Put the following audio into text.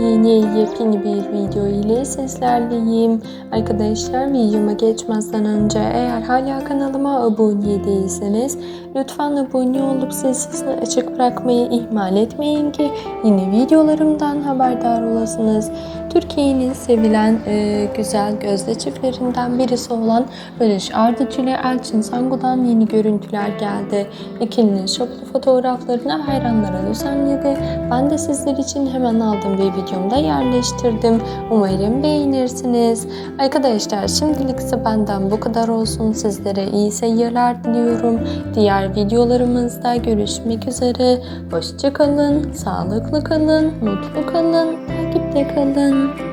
Yeni yepyeni bir video ile sizlerleyim. Arkadaşlar videoma geçmezden önce eğer hala kanalıma abone değilseniz lütfen abone olup sesini açık bırakmayı ihmal etmeyin ki yeni videolarımdan haberdar olasınız. Türkiye'nin sevilen e, güzel gözde çiftlerinden birisi olan Barış Arduç ile Elçin Sangu'dan yeni görüntüler geldi. İkilinin şoklu fotoğraflarını hayranlara düzenledi. Ben de sizler için hemen aldım ve videomda yerleştirdim. Umarım beğenirsiniz. Arkadaşlar şimdilik ise benden bu kadar olsun. Sizlere iyi seyirler diliyorum. Diğer videolarımızda görüşmek üzere. Hoşçakalın, sağlıklı kalın, mutlu kalın, takipte kalın.